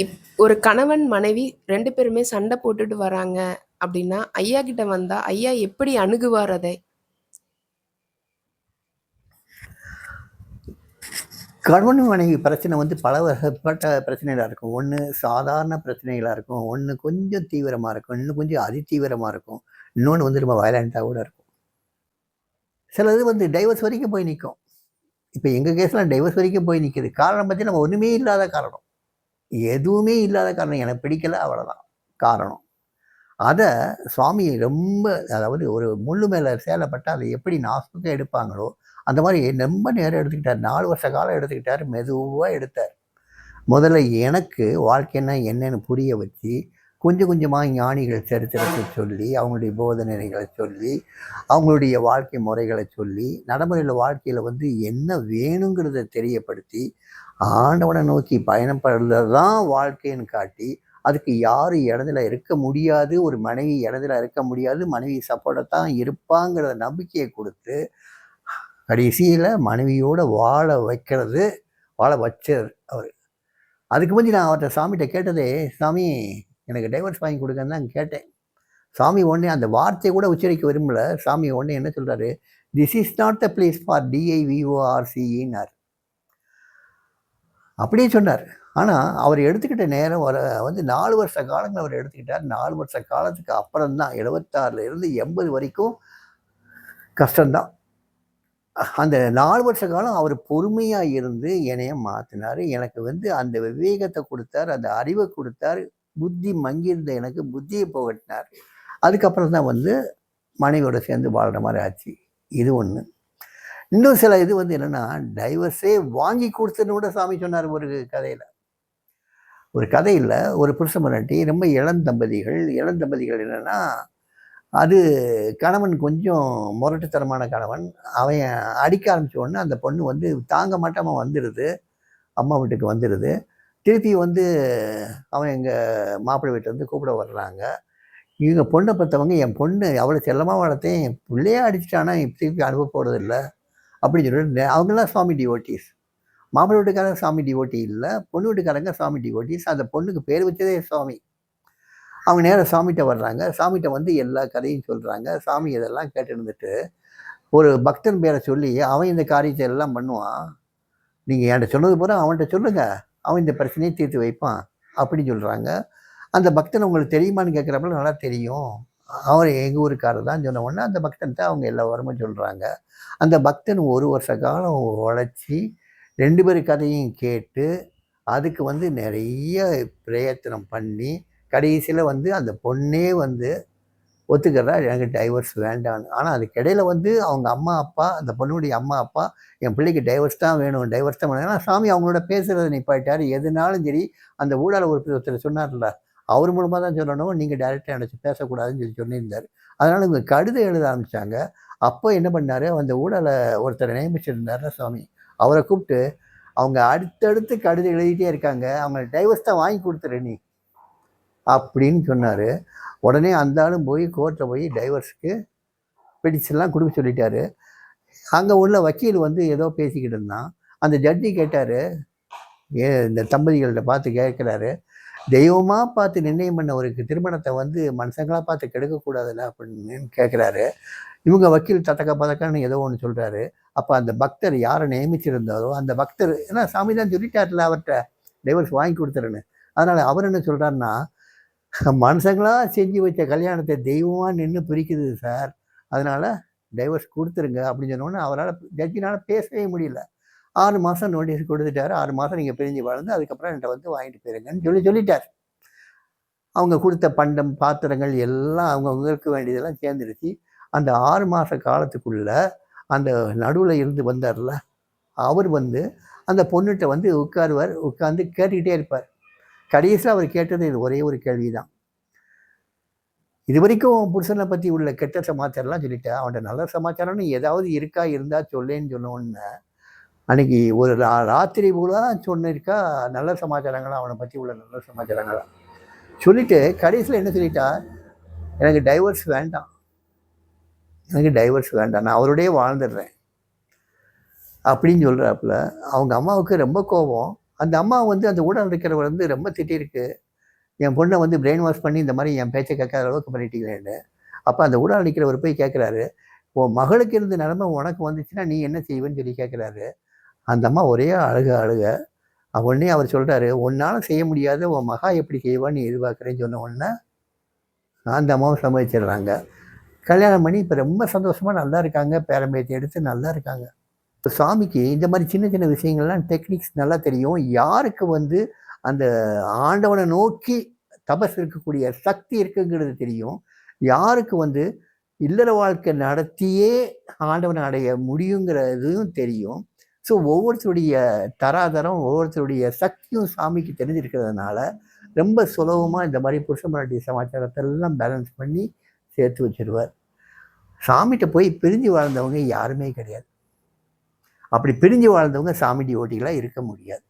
இப் ஒரு கணவன், மனைவி 2 பேருமே சண்டை போட்டுட்டு வராங்க அப்படின்னா ஐயா கிட்ட வந்தா, ஐயா எப்படி அணுகுவார் அதை? கணவன் மனைவி பிரச்சனை வந்து பல வகைப்பட்ட பிரச்சனைகளா இருக்கும். ஒண்ணு சாதாரண பிரச்சனைகளா இருக்கும். ஒண்ணு கொஞ்சம் தீவிரமா இருக்கும். இன்னும் கொஞ்சம் அதிதீவிரமா இருக்கும். இன்னொன்னு வந்து ரொம்ப வயலன்ட்டா கூட இருக்கும். சிலது வந்து டைவர்ஸ் வரைக்கும் போய் நிக்கும். இப்ப எங்க கேஸ்லாம் டைவர்ஸ் வரைக்கும் போய் நிக்குது. காரணம் பார்த்தீங்கன்னா, ஒண்ணுமே இல்லாத காரணம். எதுவுமே இல்லாத காரணம். எனக்கு பிடிக்கல அவ்வளோதான் காரணம். அதை சுவாமி ரொம்ப அதாவது ஒரு முள்ளு மேலே சேல அதை எப்படி நாசுக்கு எடுப்பாங்களோ, அந்த மாதிரி ரொம்ப நேரம் எடுத்துக்கிட்டார் நாலு வருஷ காலம் எடுத்துக்கிட்டார் மெதுவாக எடுத்தார். முதல்ல எனக்கு வாழ்க்கைன்னா என்னன்னு புரிய வச்சு, கொஞ்சம் கொஞ்சமாக ஞானிகள் சரித்திரத்தை சொல்லி, அவங்களுடைய போதனைகளை சொல்லி, அவங்களுடைய வாழ்க்கை முறைகளை சொல்லி, நடைமுறையில் வாழ்க்கையில் வந்து என்ன வேணுங்கிறத தெரியப்படுத்தி, ஆண்டவனை நோக்கி பயணப்படுறது தான் வாழ்க்கைன்னு காட்டி, அதுக்கு யாரும் இடத்துல இருக்க முடியாது. ஒரு மனைவி இடத்துல இருக்க முடியாது. மனைவி சப்போர்ட்டாக தான் இருப்பாங்கிற நம்பிக்கையை கொடுத்து கடைசியில் மனைவியோடு வாழ வைக்கிறது, வாழ வச்சாரு அவர் அதுக்கு முந்தி நான் அவர்ட்ட சாமிட்ட கேட்டதே, "சாமி எனக்கு டைவர்ஸ் வாங்கி கொடுக்கன்னு தான் கேட்டேன்." சாமி உடனே அந்த வார்த்தையை கூட உச்சரிக்க விரும்பல. சாமி உடனே என்ன சொல்கிறாரு "this is not the place for டிஐவிஓஆர்சிஇன்னார் அப்படியே சொன்னார். ஆனால் அவர் எடுத்துக்கிட்ட நேரம் வர வந்து நாலு வருஷ காலங்கள் அவர் எடுத்துக்கிட்டார். நாலு வருஷ காலத்துக்கு அப்புறம் தான் 76ல இருந்து 80 வரைக்கும் கஷ்டம்தான் அந்த நாலு வருஷ காலம் அவர் பொறுமையாக இருந்து என்னைய மாற்றினார் எனக்கு வந்து அந்த விவேகத்தை கொடுத்தார் அந்த அறிவை கொடுத்தார் புத்தி மங்கியிருந்த எனக்கு புத்தியை புகட்டினார். அதுக்கப்புறம் தான் வந்து மனைவியோட சேர்ந்து வாழ்ற மாதிரி ஆச்சு. இது ஒன்று இன்னும் சில இது வந்து என்னென்னா டைவர்ஸே வாங்கி கொடுத்துன்னு கூட சாமி சொன்னார் ஒரு கதையில் ஒரு கதையில் ஒரு புருஷன் ரொம்ப இளந்தம்பதிகள். இளந்தம்பதிகள் என்னென்னா அது கணவன் கொஞ்சம் முரட்டுத்தனமான கணவன். அவன் அடிக்க ஆரம்பித்த உடனே அந்த பொண்ணு வந்து தாங்க மாட்டாமல் வந்துடுது அம்மா வீட்டுக்கு வந்துடுது திருப்பி வந்து அவன் எங்கள் மாப்பிள்ளை வந்து கூப்பிட வர்றாங்க. இவங்க பொண்ணை பார்த்தவங்க "என் பொண்ணு அவ்வளோ செல்லமாக வளர்த்தேன். என் பிள்ளையே அடிச்சிட்டானா திருப்பி அனுப்ப போகிறதில்லை அப்படின்னு சொல்லிட்டு அவங்களாம் சாமி டிவோட்டிஸ் மாப்பிள்ளை வீட்டுக்காரங்க சாமி டிவோட்டி இல்லை பொண்ணு வீட்டுக்காரங்க சாமி டிவோட்டிஸ் அந்த பொண்ணுக்கு பேர் வச்சதே சாமி. அவங்க நேராக சாமிட்ட வர்றாங்க. சாமிட்ட வந்து எல்லா கதையும் சொல்கிறாங்க சாமி இதெல்லாம் கேட்டுருந்துட்டு ஒரு பக்தன் பேரை சொல்லி, "அவன் இந்த காரியத்தை எல்லாம் பண்ணுவான். நீங்கள் என்கிட்ட சொன்னது பூரா அவன்கிட்ட சொல்லுங்கள் அவன் இந்த பிரச்சனையை தீர்த்து வைப்பான்." அப்படின்னு சொல்கிறாங்க அந்த பக்தன் உங்களுக்கு தெரியுமான்னு கேட்குறப்பல "நல்லா தெரியும். அவர் எங்கள் ஊருக்காரர் தான்." சொன்ன உடனே அந்த தான் அவங்க எல்லா விவரமும் சொல்கிறாங்க அந்த பக்தன் ஒரு வருஷ காலம் உழைச்சி ரெண்டு பேர் கதையும் கேட்டு, அதுக்கு வந்து நிறைய பிரயத்தனம் பண்ணி, கடைசியில் வந்து அந்த பொண்ணே வந்து ஒத்துக்கிறா, "எனக்கு டைவர்ஸ் வேண்டான்னு." ஆனால் அதுக்கு இடையில வந்து அவங்க அம்மா, அப்பா அந்த பொண்ணுடைய அம்மா, அப்பா, "என் பிள்ளைக்கு டைவர்ஸ் தான் வேணும். டைவர்ஸ் தான் வேணும்." ஏன்னா சாமி அவங்களோட பேசுகிறத நிப்பாட்டார் எதுனாலும் சரி, அந்த ஊடால ஒரு ஒருத்தர் சொன்னார்ல, அவர் மூலமாக தான் சொல்லணும். நீங்கள் டேரெக்டாக நினச்சி பேசக்கூடாதுன்னு சொல்லி சொல்லியிருந்தாரு. அதனால் இவங்க கடிதம் எழுத ஆரம்பித்தாங்க அப்போ என்ன பண்ணார் அந்த ஊடால ஒருத்தர் நியமிச்சிருந்தார் சாமி. அவரை கூப்பிட்டு "அவங்க அடுத்தடுத்து கடிதம் எழுதிட்டே இருக்காங்க. அவங்க டைவர்ஸ் தான் வாங்கி கொடுத்துரு நீ." அப்படின்னு சொன்னார் உடனே அந்த ஆளும் போய் கோர்ட்டில் போய் டைவர்ஸ்க்கு பெட்டிஷன்லாம் கொடுக்க சொல்லிட்டாரு. அங்கே உள்ள வக்கீல் வந்து ஏதோ பேசிக்கிட்டு இருந்தான். அந்த ஜட்ஜி கேட்டார் ஏ இந்த தம்பதிகள்கிட்ட பார்த்து கேட்குறாரு தெய்வமாக பார்த்து நிர்ணயம் பண்ணவருக்கு திருமணத்தை வந்து மனுஷங்களாக பார்த்து கெடுக்கக்கூடாதுல்ல?" அப்படின்னு கேட்குறாரு இவங்க வக்கீல் தத்தக்க பதக்கன்னு ஏதோ ஒன்று சொல்கிறாரு அப்போ அந்த பக்தர் யாரை நியமிச்சிருந்தாரோ, அந்த பக்தர் ஏன்னா சாமி தான் சொல்லிட்டார்ல அவர்கிட்ட டைவர்ஸ் வாங்கி கொடுத்துருன்னு அதனால் அவர் என்ன சொல்கிறாருன்னா மனுஷங்களாக செஞ்சு வச்ச கல்யாணத்தை தெய்வமாக நின்று பிரிக்குது சார். அதனால் டைவர்ஸ் கொடுத்துருங்க அப்படின்னு சொன்னோன்னே அவரால் ஜட்ஜினால் பேசவே முடியல. ஆறு மாதம் நோட்டீஸ் கொடுத்துட்டாரு ஆறு மாதம் நீங்கள் பிரிஞ்சு வளர்ந்து அதுக்கப்புறம் என்கிட்ட வந்து வாங்கிட்டு போயிருங்கன்னு சொல்லி சொல்லிட்டார் அவங்க கொடுத்த பண்டம், பாத்திரங்கள் எல்லாம் அவங்கவுங்களுக்கு வேண்டியதெல்லாம் சேர்ந்துருச்சு. அந்த ஆறு மாத காலத்துக்குள்ள அந்த நடுவில் இருந்து வந்தார்ல, அவர் வந்து அந்த பொண்ணுகிட்ட வந்து உட்காருவார். உட்கார்ந்து கேட்டுக்கிட்டே இருப்பார். கடைசியில் அவர் கேட்டது இது ஒரே ஒரு கேள்வி தான். "இதுவரைக்கும் புருஷனை பற்றி உள்ள கெட்ட சமாச்சாரம்லாம் சொல்லிட்டேன் அவன்கிட்ட நல்ல சமாச்சாரம்னு ஏதாவது இருக்கா? இருந்தால் சொல்லேன்னு" சொன்னோன்னு அன்றைக்கி ஒரு ரா ராத்திரி பூரா சொன்னிருக்கா நல்ல சமாச்சாரங்களா, அவனை பற்றி உள்ள நல்ல சமாச்சாரங்களா. சொல்லிட்டு கடைசியில் என்ன சொல்லிட்டா, "எனக்கு டைவர்ஸ் வேண்டாம். எனக்கு டைவர்ஸ் வேண்டாம். நான் அவரோடயே வாழ்ந்துடுறேன்." அப்படின்னு சொல்கிறாப்புல அவங்க அம்மாவுக்கு ரொம்ப கோவம். அந்த அம்மா வந்து அந்த ஊடகம் இருக்கிறவர் வந்து ரொம்ப திட்டிருக்கு என் பொண்ணை வந்து பிரெயின் வாஷ் பண்ணி இந்த மாதிரி என் பேச்சை கேட்காத அளவுக்கு பண்ணிட்டீங்களேன்னு அப்போ அந்த ஊடகம் நிற்கிறவர் போய் கேட்குறாரு உன் மகளுக்கு இருந்த நிலமை உனக்கு வந்துச்சுன்னா நீ என்ன செய்வேன்னு சொல்லி கேட்குறாரு அந்த அம்மா ஒரே அழுக அழுக உடனே அவர் சொல்கிறாரு உன்னால் செய்ய முடியாத உன் மகா எப்படி செய்வான்னு எதிர்பார்க்குறேன்னு சொன்ன உடனே அந்த அம்மாவும் சம்மதிச்சிடுறாங்க. கல்யாணம் பண்ணி இப்போ ரொம்ப சந்தோஷமாக நல்லா இருக்காங்க பேரம்பேத்தி எடுத்து நல்லா இருக்காங்க. இப்போ சாமிக்கு இந்த மாதிரி சின்ன சின்ன விஷயங்கள்லாம் டெக்னிக்ஸ் நல்லா தெரியும். யாருக்கு வந்து அந்த ஆண்டவனை நோக்கி தபஸ் இருக்கக்கூடிய சக்தி இருக்குங்கிறது தெரியும். யாருக்கு வந்து இல்லற வாழ்க்கை நடத்தியே ஆண்டவனை அடைய முடியுங்கிறதும் தெரியும். ஸோ ஒவ்வொருத்தருடைய தராதரம் ஒவ்வொருத்தருடைய சக்தியும் சாமிக்கு தெரிஞ்சிருக்கிறதுனால ரொம்ப சுலபமாக இந்த மாதிரி புருஷமராட்டி சமாச்சாரத்தை எல்லாம் பேலன்ஸ் பண்ணி சேர்த்து வச்சிருவார். சாமிகிட்ட போய் பிரிஞ்சு வாழ்ந்தவங்க யாருமே கிடையாது. அப்படி பிரிஞ்சு வாழ்ந்தவங்க சாமி டிவோட்டிகளாக இருக்க முடியாது.